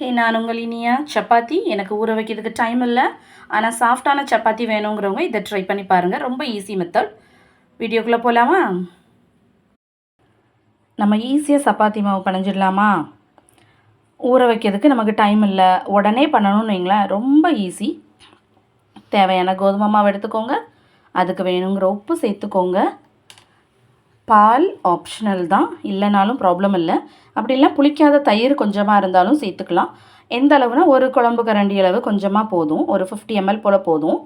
ஹே நான் உங்கள் இனியா சப்பாத்தி. எனக்கு ஊற வைக்கிறதுக்கு டைம் இல்லை. ஆனால் சாஃப்டான சப்பாத்தி வேணுங்கிறவங்க இதை ட்ரை பண்ணி பாருங்கள் ரொம்ப ஈஸி மெத்தட் வீடியோக்குள்ளே போகலாமா நம்ம ஈஸியாக சப்பாத்தி மாவு பிணைஞ்சிடலாமா ஊற வைக்கிறதுக்கு நமக்கு டைம் இல்லை. உடனே பண்ணணும்னு வைங்களேன். ரொம்ப ஈஸி தேவையான கோதுமை மாவு எடுத்துக்கோங்க. அதுக்கு வேணுங்கிற உப்பு சேர்த்துக்கோங்க. பால் ஆப்ஷனல் தான். இல்லைனாலும் ப்ராப்ளம் இல்லை. அப்படி இல்லை புளிக்காத தயிர் கொஞ்சமாக இருந்தாலும் சேர்த்துக்கலாம். எந்த அளவுனா ஒரு குழம்பு கரண்டி அளவு கொஞ்சமாக போதும். ஒரு ஃபிஃப்டி எம்எல் போல் போதும்.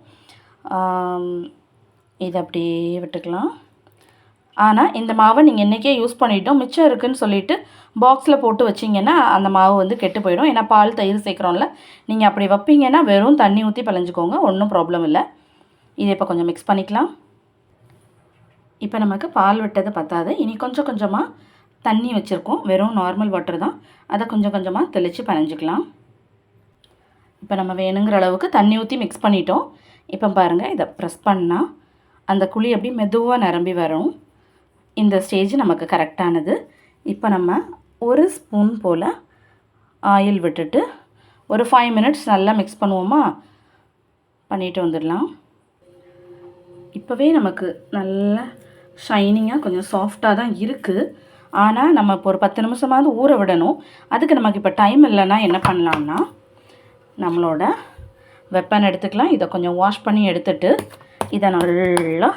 இது இதை அப்படியே விட்டுக்கலாம். ஆனால் இந்த மாவை நீங்கள் இன்றைக்கே யூஸ் பண்ணிட்டோம். மிச்சம் இருக்குன்னு சொல்லிவிட்டு பாக்ஸில் போட்டு வச்சிங்கன்னா அந்த மாவு வந்து கெட்டு போயிடும். ஏன்னா பால் தயிர் சேர்க்குறோம்ல. நீங்கள் அப்படி வைப்பீங்கன்னா வெறும் தண்ணி ஊற்றி பழஞ்சிக்கோங்க. ஒன்றும் ப்ராப்ளம் இல்லை. இதை இப்போ கொஞ்சம் மிக்ஸ் பண்ணிக்கலாம். இப்போ நமக்கு பால் விட்டது பத்தாது. இனி கொஞ்சம் கொஞ்சமாக தண்ணி வச்சுருக்கோம். வெறும் நார்மல் வாட்டர் தான். அதை கொஞ்சம் கொஞ்சமாக தெளித்து பனைஞ்சிக்கலாம். இப்போ நம்ம வேணுங்கிற அளவுக்கு தண்ணி ஊற்றி மிக்ஸ் பண்ணிட்டோம். இப்போ பாருங்கள் இதை ப்ரெஸ் பண்ணால் அந்த குழி அப்படியே மெதுவாக நிரம்பி வரும். இந்த ஸ்டேஜ் நமக்கு கரெக்டானது இப்போ நம்ம ஒரு ஸ்பூன் போல் ஆயில் விட்டுட்டு ஒரு ஃபைவ் மினிட்ஸ் நல்லா மிக்ஸ் பண்ணுவோமா? பண்ணிட்டு வந்துடலாம். இப்போவே நமக்கு நல்லா ஷைனிங்காக கொஞ்சம் சாஃப்டாக தான் இருக்குது ஆனால் நம்ம இப்போ ஒரு பத்து நிமிஷமாவது ஊற விடணும். அதுக்கு நமக்கு இப்போ டைம் இல்லைன்னா என்ன பண்ணலாம்னா நம்மளோட வெப்பன் எடுத்துக்கலாம். இதை கொஞ்சம் வாஷ் பண்ணி எடுத்துட்டு இதை நல்லா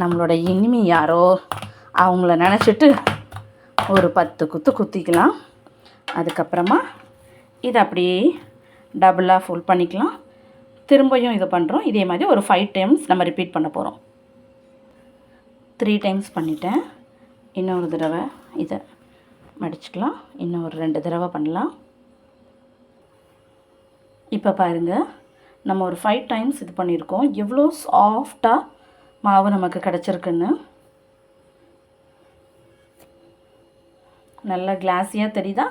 நம்மளோட இனிமி யாரோ அவங்கள நினச்சிட்டு ஒரு பத்து குத்து குத்திக்கலாம். அதுக்கப்புறமா இதை அப்படியே டபுளாக ஃபுல் பண்ணிக்கலாம். திரும்பியும் இது பண்ணுறோம் இதே மாதிரி ஒரு ஃபைவ் டைம்ஸ் நம்ம ரிப்பீட் பண்ண போகிறோம் த்ரீ டைம்ஸ் பண்ணிட்டேன். இன்னொரு தடவை இதை மடிச்சுக்கலாம். இன்னும் ஒரு ரெண்டு தடவை பண்ணலாம். இப்போ பாருங்கள் நம்ம ஒரு ஃபைவ் டைம்ஸ் இது பண்ணியிருக்கோம். எவ்வளோ சாஃப்டாக மாவு நமக்கு கிடச்சிருக்குன்னு. நல்லா கிளாஸியாக தெரியுதா?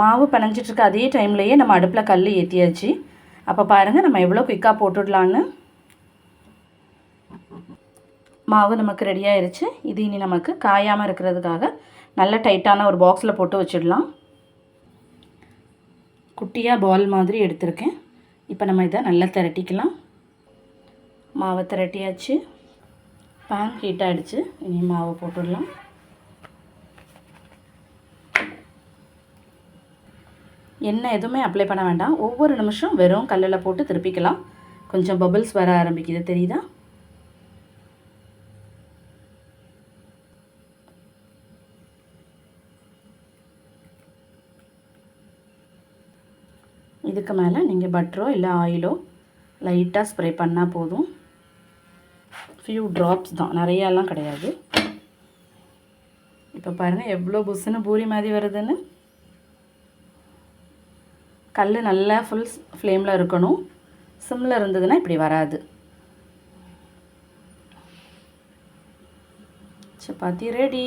மாவு பிணைஞ்சிட்ருக்க அதே டைம்லையே நம்ம அடுப்பில் கல் ஏற்றியாச்சு அப்போ பாருங்கள் நம்ம எவ்வளோ குயிக்காக போட்டுடலான்னு மாவு நமக்கு ரெடி ஆயிருச்சு. இது இனி நமக்கு காயாமல் இருக்கிறதுக்காக நல்ல டைட்டான ஒரு பாக்ஸில் போட்டு வச்சிடலாம். குட்டியாக பால் மாதிரி எடுத்திருக்கேன். இப்போ நம்ம இதை நல்லா திரட்டிக்கலாம். மாவை திரட்டியாச்சு. பேன் ஹீட் ஆகிடுச்சு இனி மாவை போட்டுடலாம். எண்ணெய் எதுவுமே அப்ளை பண்ண வேண்டாம். ஒவ்வொரு நிமிஷம் வெறும் கல்லில் போட்டு திருப்பிக்கலாம். கொஞ்சம் பபிள்ஸ் வர ஆரம்பிக்குது. தெரியுதா? இதுக்கு மேலே நீங்கள் பட்டரோ இல்லை ஆயிலோ லைட்டாக ஸ்ப்ரே பண்ணால் போதும். ஃபியூ ட்ராப்ஸ் தான். நிறையாலாம் கிடையாது. இப்போ பாருங்கள் எவ்வளோ புஸ்ஸுன்னு பூரி மாதிரி வருதுன்னு. கல் நல்லா ஃபுல் ஃப்ளேமில் இருக்கணும். சிம்மில் இருந்ததுன்னா இப்படி வராது. சப்பாத்தி ரெடி